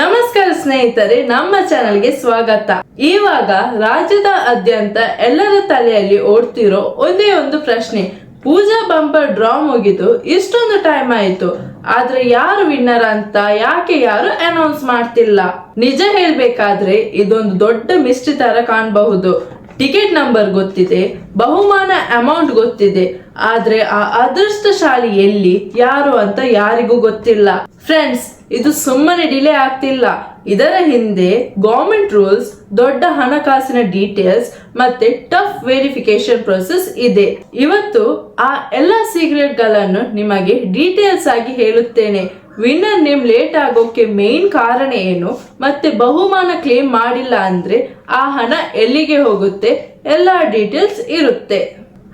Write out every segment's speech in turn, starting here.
ನಮಸ್ಕಾರ ಸ್ನೇಹಿತರೆ, ನಮ್ಮ ಚಾನೆಲ್ಗೆ ಸ್ವಾಗತ. ಇವಾಗ ರಾಜ್ಯದ ಅದ್ಯಂತ ಎಲ್ಲರ ತಲೆಯಲ್ಲಿ ಓಡ್ತಿರೋ ಒಂದೇ ಒಂದು ಪ್ರಶ್ನೆ. ಪೂಜಾ ಬಂಪರ್ ಡ್ರಾ ಮುಗಿದು ಇಷ್ಟೊಂದು ಟೈಮ್ ಆಯ್ತು. ಆದ್ರೆ ಯಾರು ವಿನ್ನರ್ ಅಂತ, ಯಾಕೆ ಯಾರು ಅನೌನ್ಸ್ ಮಾಡ್ತಿಲ್ಲ? ನಿಜ ಹೇಳ್ಬೇಕಾದ್ರೆ ಇದೊಂದು ದೊಡ್ಡ ಮಿಸ್ಟ್ರಿ ತರ ಕಾಣಬಹುದು. ಟಿಕೆಟ್ ನಂಬರ್ ಗೊತ್ತಿದೆ, ಬಹುಮಾನ ಅಮೌಂಟ್ ಗೊತ್ತಿದೆ, ಆದ್ರೆ ಆ ಅದೃಷ್ಟಶಾಲಿ ಎಲ್ಲಿ, ಯಾರು ಅಂತ ಯಾರಿಗೂ ಗೊತ್ತಿಲ್ಲ. ಫ್ರೆಂಡ್ಸ್ ಇದು ಸುಮ್ಮನೆ ಡಿಲೇ ಆಗ್ತಿಲ್ಲ. ಇದರ ಹಿಂದೆ ಗೌರ್ಮೆಂಟ್ ರೂಲ್ಸ್ ದೊಡ್ಡ ಹಣಕಾಸಿನ ಡೀಟೇಲ್ಸ್ ಮತ್ತೆ ಟಫ್ ವೆರಿಫಿಕೇಶನ್ ಪ್ರೊಸೆಸ್ ಇದೆ. ಇವತ್ತು ಆ ಎಲ್ಲ ಸೀಕ್ರೆಟ್ಗಳನ್ನು ನಿಮಗೆ ಡೀಟೇಲ್ಸ್ ಆಗಿ ಹೇಳುತ್ತೇನೆ. ವಿನ್ನರ್ ನೇಮ್ ಲೇಟ್ ಆಗೋಕ್ಕೆ ಮೇನ್ ಕಾರಣ ಏನು? ಮತ್ತೆ ಬಹುಮಾನ ಕ್ಲೇಮ್ ಮಾಡಿಲ್ಲ ಅಂದ್ರೆ ಆ ಹಣ ಎಲ್ಲಿಗೆ ಹೋಗುತ್ತೆ? ಎಲ್ಲ ಡೀಟೇಲ್ಸ್ ಇರುತ್ತೆ.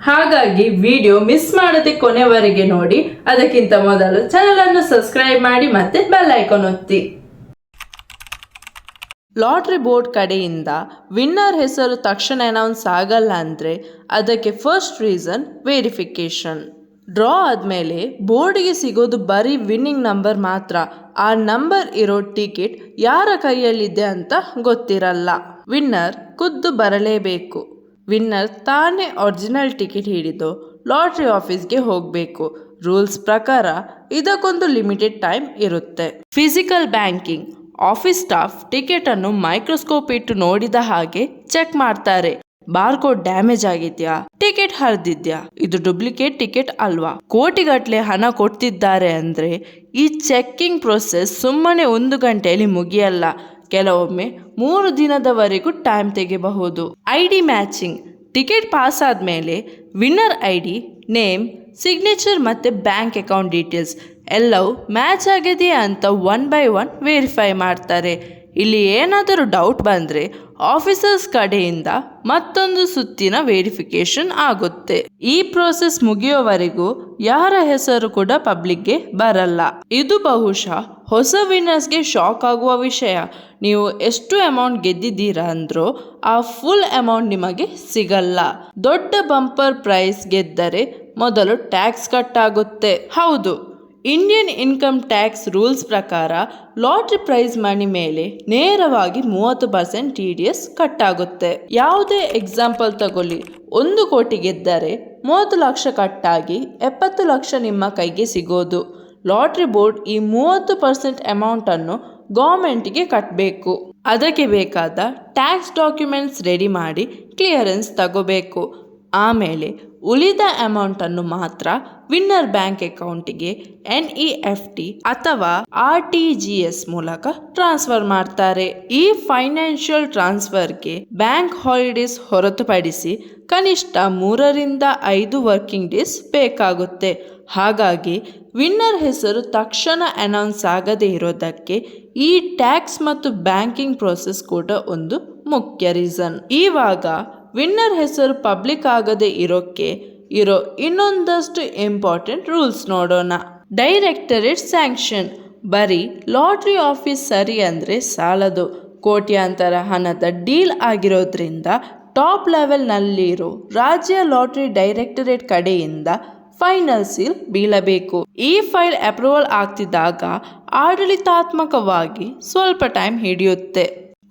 ಹಾಗಾಗಿ ವಿಡಿಯೋ ಮಿಸ್ ಮಾಡದೆ ಕೊನೆವರೆಗೆ ನೋಡಿ. ಅದಕ್ಕಿಂತ ಮೊದಲು ಚಾನಲ್ ಅನ್ನು ಸಬ್ಸ್ಕ್ರೈಬ್ ಮಾಡಿ ಮತ್ತೆ ಬೆಲ್ ಐಕಾನ್ ಒತ್ತಿ. ಲಾಟ್ರಿ ಬೋರ್ಡ್ ಕಡೆಯಿಂದ ವಿನ್ನರ್ ಹೆಸರು ತಕ್ಷಣ ಅನೌನ್ಸ್ ಆಗಲ್ಲ ಅಂದರೆ ಅದಕ್ಕೆ ಫಸ್ಟ್ ರೀಸನ್ ವೆರಿಫಿಕೇಶನ್ ಡ್ರಾ ಆದಮೇಲೆ ಬೋರ್ಡಿಗೆ ಸಿಗೋದು ಬರೀ ವಿನ್ನಿಂಗ್ ನಂಬರ್ ಮಾತ್ರ. ಆ ನಂಬರ್ ಇರೋ ಟಿಕೆಟ್ ಯಾರ ಕೈಯಲ್ಲಿದೆ ಅಂತ ಗೊತ್ತಿರಲ್ಲ. ವಿನ್ನರ್ ಖುದ್ದು ಬರಲೇಬೇಕು. ವಿನ್ನರ್ ತಾನೇ ಒರಿಜಿನಲ್ ಟಿಕೆಟ್ ಹಿಡಿದು ಲಾಟ್ರಿ ಆಫೀಸ್ಗೆ ಹೋಗಬೇಕು. ರೂಲ್ಸ್ ಪ್ರಕಾರ ಇದಕ್ಕೊಂದು ಲಿಮಿಟೆಡ್ ಟೈಮ್ ಇರುತ್ತೆ. Physical banking, office staff ticket ಅನ್ನು ಮೈಕ್ರೋಸ್ಕೋಪ್ ಇಟ್ಟು ನೋಡಿದ ಹಾಗೆ ಚೆಕ್ ಮಾಡ್ತಾರೆ. ಬಾರ್ಕೋಡ್ ಡ್ಯಾಮೇಜ್ ಆಗಿದ್ಯಾ? ಟಿಕೆಟ್ ಹರಿದಿದ್ಯಾ? ಇದು ಡುಪ್ಲಿಕೇಟ್ ಟಿಕೆಟ್ ಅಲ್ವಾ? ಕೋಟಿಗಟ್ಲೆ ಹಣ ಕೊಡ್ತಿದ್ದಾರೆ ಅಂದ್ರೆ ಈ ಚೆಕ್ಕಿಂಗ್ ಪ್ರೊಸೆಸ್ ಸುಮ್ಮನೆ ಒಂದು ಗಂಟೆಯಲ್ಲಿ ಮುಗಿಯಲ್ಲ. ಕೆಲವೊಮ್ಮೆ ಮೂರು ದಿನದವರೆಗೂ ಟೈಮ್ ತೆಗೆಯಬಹುದು. I D matching. Ticket pass ಆದಮೇಲೆ winner I D name, signature ಮತ್ತು ಬ್ಯಾಂಕ್ ಅಕೌಂಟ್ ಡೀಟೇಲ್ಸ್ ಎಲ್ಲವೂ ಮ್ಯಾಚ್ ಆಗಿದೆ ಅಂತ ಒನ್ ಬೈ ಒನ್ ವೆರಿಫೈ ಮಾಡ್ತಾರೆ. ಇಲ್ಲಿ ಏನಾದರೂ ಡೌಟ್ ಬಂದರೆ ಆಫೀಸರ್ಸ್ ಕಡೆಯಿಂದ ಮತ್ತೊಂದು ಸುತ್ತಿನ ವೆರಿಫಿಕೇಶನ್ ಆಗುತ್ತೆ. ಈ ಪ್ರೋಸೆಸ್ ಮುಗಿಯುವವರೆಗೂ ಯಾರ ಹೆಸರು ಕೂಡ ಪಬ್ಲಿಕ್ಗೆ ಬರಲ್ಲ. ಇದು ಬಹುಶಃ ಹೊಸ ವಿನರ್ಸ್ಗೆ ಶಾಕ್ ಆಗುವ ವಿಷಯ. ನೀವು ಎಷ್ಟು ಅಮೌಂಟ್ ಗೆದ್ದಿದ್ದೀರಾ ಅಂದ್ರೂ ಆ ಫುಲ್ ಅಮೌಂಟ್ ನಿಮಗೆ ಸಿಗಲ್ಲ. ದೊಡ್ಡ ಬಂಪರ್ ಪ್ರೈಸ್ ಗೆದ್ದರೆ ಮೊದಲು ಟ್ಯಾಕ್ಸ್ ಕಟ್ ಆಗುತ್ತೆ. ಹೌದು. ಇಂಡಿಯನ್ ಇನ್ಕಮ್ ಟ್ಯಾಕ್ಸ್ ರೂಲ್ಸ್ ಪ್ರಕಾರ ಲಾಟ್ರಿ ಪ್ರೈಸ್ ಮನಿ ಮೇಲೆ ನೇರವಾಗಿ ಮೂವತ್ತು percent T D S cut ಆಗುತ್ತೆ ಯಾವುದೇ ಎಕ್ಸಾಂಪಲ್ ತಗೊಳ್ಳಿ. ಒಂದು ಕೋಟಿ ಗೆದ್ದರೆ ಮೂವತ್ತು ಲಕ್ಷ ಕಟ್ಟಾಗಿ ಎಪ್ಪತ್ತು ಲಕ್ಷ ನಿಮ್ಮ ಕೈಗೆ ಸಿಗೋದು. ಲಾಟ್ರಿ ಬೋರ್ಡ್ ಈ ಮೂವತ್ತು ಪರ್ಸೆಂಟ್ ಅಮೌಂಟನ್ನು ಗೌರ್ಮೆಂಟ್ಗೆ ಕಟ್ಟಬೇಕು ಅದಕ್ಕೆ ಬೇಕಾದ ಟ್ಯಾಕ್ಸ್ ಡಾಕ್ಯುಮೆಂಟ್ಸ್ ರೆಡಿ ಮಾಡಿ ಕ್ಲಿಯರೆನ್ಸ್ ತಗೋಬೇಕು. ಆಮೇಲೆ ಉಳಿದ ಅಮೌಂಟನ್ನು ಮಾತ್ರ ವಿನ್ನರ್ ಬ್ಯಾಂಕ್ ಅಕೌಂಟಿಗೆ ಎನ್ ಇ ಎಫ್ ಟಿ ಅಥವಾ ಆರ್ ಟಿ ಜಿ ಎಸ್ ಮೂಲಕ ಟ್ರಾನ್ಸ್ಫರ್ ಮಾಡ್ತಾರೆ. ಈ ಫೈನಾನ್ಷಿಯಲ್ ಟ್ರಾನ್ಸ್ಫರ್ಗೆ ಬ್ಯಾಂಕ್ ಹಾಲಿಡೇಸ್ ಹೊರತುಪಡಿಸಿ ಕನಿಷ್ಠ ಮೂರರಿಂದ ಐದು ವರ್ಕಿಂಗ್ ಡೇಸ್ ಬೇಕಾಗುತ್ತೆ. ಹಾಗಾಗಿ ವಿನ್ನರ್ ಹೆಸರು ತಕ್ಷಣ ಅನೌನ್ಸ್ ಆಗದೇ ಇರೋದಕ್ಕೆ ಈ ಟ್ಯಾಕ್ಸ್ ಮತ್ತು ಬ್ಯಾಂಕಿಂಗ್ ಪ್ರೋಸೆಸ್ ಕೂಡ ಒಂದು ಮುಖ್ಯ ರೀಸನ್ ಇವಾಗ ವಿನ್ನರ್ ಹೆಸರು ಪಬ್ಲಿಕ್ ಆಗದೆ ಇರೋಕ್ಕೆ ಇರೋ ಇನ್ನೊಂದಷ್ಟು ಇಂಪಾರ್ಟೆಂಟ್ ರೂಲ್ಸ್ ನೋಡೋಣ. Directorate sanction. ಬರೀ ಲಾಟ್ರಿ ಆಫೀಸ್ ಸರಿ ಅಂದರೆ ಸಾಲದು. ಕೋಟ್ಯಾಂತರ ಹಣದ ಡೀಲ್ ಆಗಿರೋದ್ರಿಂದ ಟಾಪ್ ಲೆವೆಲ್ನಲ್ಲಿರೋ ರಾಜ್ಯ ಲಾಟ್ರಿ ಡೈರೆಕ್ಟರೇಟ್ ಕಡೆಯಿಂದ ಫೈನಲ್ ಸೀಲ್ ಬೀಳಬೇಕು. ಈ ಫೈಲ್ ಅಪ್ರೂವಲ್ ಆಗ್ತಿದ್ದಾಗ ಆಡಳಿತಾತ್ಮಕವಾಗಿ ಸ್ವಲ್ಪ ಟೈಮ್ ಹಿಡಿಯುತ್ತೆ.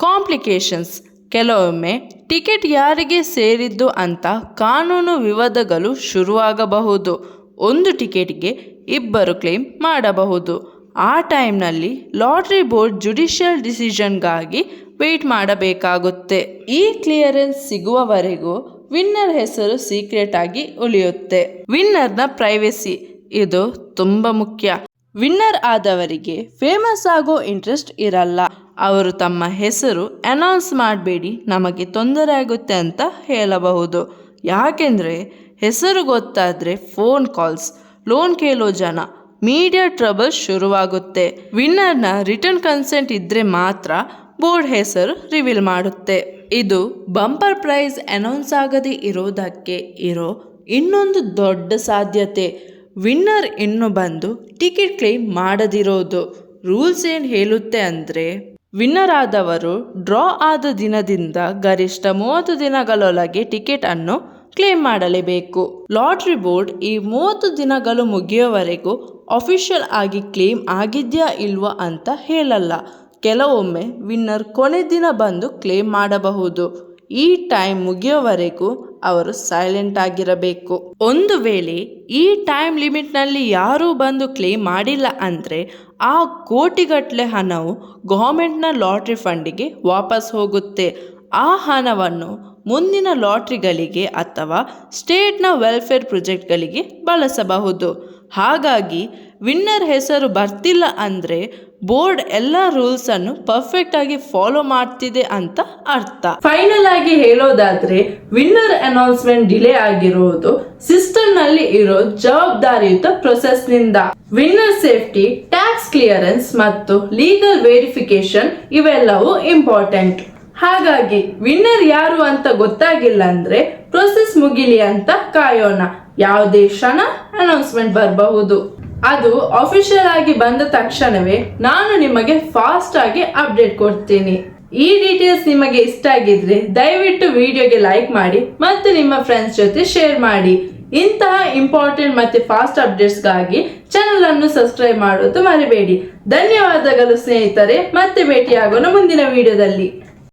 ಕಾಂಪ್ಲಿಕೇಶನ್ಸ್ ಕೆಲವೊಮ್ಮೆ ಟಿಕೆಟ್ ಯಾರಿಗೆ ಸೇರಿದ್ದು ಅಂತ ಕಾನೂನು ವಿವಾದಗಳು ಶುರುವಾಗಬಹುದು. ಒಂದು ಟಿಕೆಟ್ಗೆ ಇಬ್ಬರು ಕ್ಲೇಮ್ ಮಾಡಬಹುದು. ಆ ಟೈಮ್ನಲ್ಲಿ ಲಾಟ್ರಿ ಬೋರ್ಡ್ ಜುಡಿಷಿಯಲ್ ಡಿಸಿಷನ್ಗಾಗಿ ವೆಯ್ಟ್ ಮಾಡಬೇಕಾಗುತ್ತೆ. ಈ ಕ್ಲಿಯರೆನ್ಸ್ ಸಿಗುವವರೆಗೂ ವಿನ್ನರ್ ಹೆಸರು ಸೀಕ್ರೆಟ್ ಆಗಿ ಉಳಿಯುತ್ತೆ. ವಿನ್ನರ್ನ ಪ್ರೈವೇಸಿ, ಇದು ತುಂಬ ಮುಖ್ಯ. ವಿನ್ನರ್ ಆದವರಿಗೆ ಫೇಮಸ್ ಆಗೋ ಇಂಟ್ರೆಸ್ಟ್ ಇರಲ್ಲ. ಅವರು ತಮ್ಮ ಹೆಸರು ಅನೌನ್ಸ್ ಮಾಡಬೇಡಿ, ನಮಗೆ ತೊಂದರೆ ಆಗುತ್ತೆ ಅಂತ ಹೇಳಬಹುದು. ಯಾಕೆಂದರೆ ಹೆಸರು ಗೊತ್ತಾದರೆ ಫೋನ್ ಕಾಲ್ಸ್ ಲೋನ್ ಕೇಳೋ ಜನ ಮೀಡಿಯಾ ಟ್ರಬಲ್ ಶುರುವಾಗುತ್ತೆ. ವಿನ್ನರ್ನ ರಿಟರ್ನ್ ಕನ್ಸೆಂಟ್ ಇದ್ದರೆ ಮಾತ್ರ ಬೋರ್ಡ್ ಹೆಸರು ರಿವೀಲ್ ಮಾಡುತ್ತೆ. ಇದು ಬಂಪರ್ ಪ್ರೈಸ್ ಅನೌನ್ಸ್ ಆಗದೆ ಇರೋದಕ್ಕೆ ಇರೋ ಇನ್ನೊಂದು ದೊಡ್ಡ ಸಾಧ್ಯತೆ. ವಿನ್ನರ್ ಇನ್ನು ಬಂದು ಟಿಕೆಟ್ ಕ್ಲೇಮ್ ಮಾಡದಿರೋದು. ರೂಲ್ಸ್ ಏನು ಹೇಳುತ್ತೆ ಅಂದರೆ ವಿನ್ನರ್ ಆದವರು ಡ್ರಾ ಆದ ದಿನದಿಂದ ಗರಿಷ್ಠ ಮೂವತ್ತು ದಿನಗಳೊಳಗೆ ಟಿಕೆಟ್ ಅನ್ನು ಕ್ಲೇಮ್ ಮಾಡಲೇಬೇಕು. ಲಾಟ್ರಿ ಬೋರ್ಡ್ ಈ ಮೂವತ್ತು ದಿನಗಳು ಮುಗಿಯುವವರೆಗೂ ಅಫಿಷಿಯಲ್ ಆಗಿ ಕ್ಲೇಮ್ ಆಗಿದೆಯಾ ಇಲ್ವಾ ಅಂತ ಹೇಳಲ್ಲ. ಕೆಲವೊಮ್ಮೆ ವಿನ್ನರ್ ಕೊನೆ ದಿನ ಬಂದು ಕ್ಲೇಮ್ ಮಾಡಬಹುದು. ಈ ಟೈಮ್ ಮುಗಿಯೋವರೆಗೂ ಅವರು ಸೈಲೆಂಟ್ ಆಗಿರಬೇಕು. ಒಂದು ವೇಳೆ ಈ ಟೈಮ್ ಲಿಮಿಟ್ನಲ್ಲಿ ಯಾರೂ ಬಂದು ಕ್ಲೇಮ್ ಮಾಡಿಲ್ಲ ಅಂದರೆ ಆ ಕೋಟಿಗಟ್ಟಲೆ ಹಣವು ಗೌರ್ಮೆಂಟ್ನ ಲಾಟ್ರಿ ಫಂಡಿಗೆ ವಾಪಸ್ ಹೋಗುತ್ತೆ. ಆ ಹಣವನ್ನು ಮುಂದಿನ ಲಾಟ್ರಿಗಳಿಗೆ ಅಥವಾ ಸ್ಟೇಟ್ನ ವೆಲ್ಫೇರ್ ಪ್ರೊಜೆಕ್ಟ್ಗಳಿಗೆ ಬಳಸಬಹುದು. ಹಾಗಾಗಿ ವಿನ್ನರ್ ಹೆಸರು ಬರ್ತಿಲ್ಲ ಅಂದರೆ ಬೋರ್ಡ್ ಎಲ್ಲ ರೂಲ್ಸ್ ಅನ್ನು ಪರ್ಫೆಕ್ಟ್ ಆಗಿ ಫಾಲೋ ಮಾಡ್ತಿದೆ ಅಂತ ಅರ್ಥ. ಫೈನಲ್ ಆಗಿ ಹೇಳೋದಾದ್ರೆ ವಿನ್ನರ್ ಅನೌನ್ಸ್ಮೆಂಟ್ ಡಿಲೇ ಆಗಿರುವುದು ಸಿಸ್ಟಮ್ನಲ್ಲಿ ಇರೋ ಜವಾಬ್ದಾರಿಯುತ ಪ್ರೊಸೆಸ್ನಿಂದ. ವಿನ್ನರ್ ಸೇಫ್ಟಿ ಟ್ಯಾಕ್ಸ್ ಕ್ಲಿಯರೆನ್ಸ್ ಮತ್ತು ಲೀಗಲ್ ವೆರಿಫಿಕೇಶನ್ ಇವೆಲ್ಲವೂ ಇಂಪಾರ್ಟೆಂಟ್ ಹಾಗಾಗಿ ವಿನ್ನರ್ ಯಾರು ಅಂತ ಗೊತ್ತಾಗಿಲ್ಲ ಅಂದ್ರೆ ಪ್ರೊಸೆಸ್ ಮುಗಿಲಿ ಅಂತ ಕಾಯೋಣ. ಯಾವುದೇ ಕ್ಷಣ ಅನೌನ್ಸ್ಮೆಂಟ್ ಬರಬಹುದು. ಅದು ಅಫಿಷಿಯಲ್ ಆಗಿ ಬಂದ ತಕ್ಷಣವೇ ನಾನು ನಿಮಗೆ ಫಾಸ್ಟ್ ಆಗಿ ಅಪ್ಡೇಟ್ ಕೊಡ್ತೀನಿ. ಈ ಡೀಟೇಲ್ಸ್ ನಿಮಗೆ ಇಷ್ಟ ಆಗಿದ್ರೆ ದಯವಿಟ್ಟು ವಿಡಿಯೋಗೆ ಲೈಕ್ ಮಾಡಿ ಮತ್ತು ನಿಮ್ಮ ಫ್ರೆಂಡ್ಸ್ ಜೊತೆ ಶೇರ್ ಮಾಡಿ. ಇಂತಹ ಇಂಪಾರ್ಟೆಂಟ್ ಮತ್ತೆ ಫಾಸ್ಟ್ ಅಪ್ಡೇಟ್ಸ್ಗಾಗಿ ಚಾನಲ್ ಅನ್ನು ಸಬ್ಸ್ಕ್ರೈಬ್ ಮಾಡೋದು ಮರಿಬೇಡಿ. ಧನ್ಯವಾದಗಳು ಸ್ನೇಹಿತರೆ, ಮತ್ತೆ ಭೇಟಿಯಾಗೋಣ ಮುಂದಿನ ವಿಡಿಯೋದಲ್ಲಿ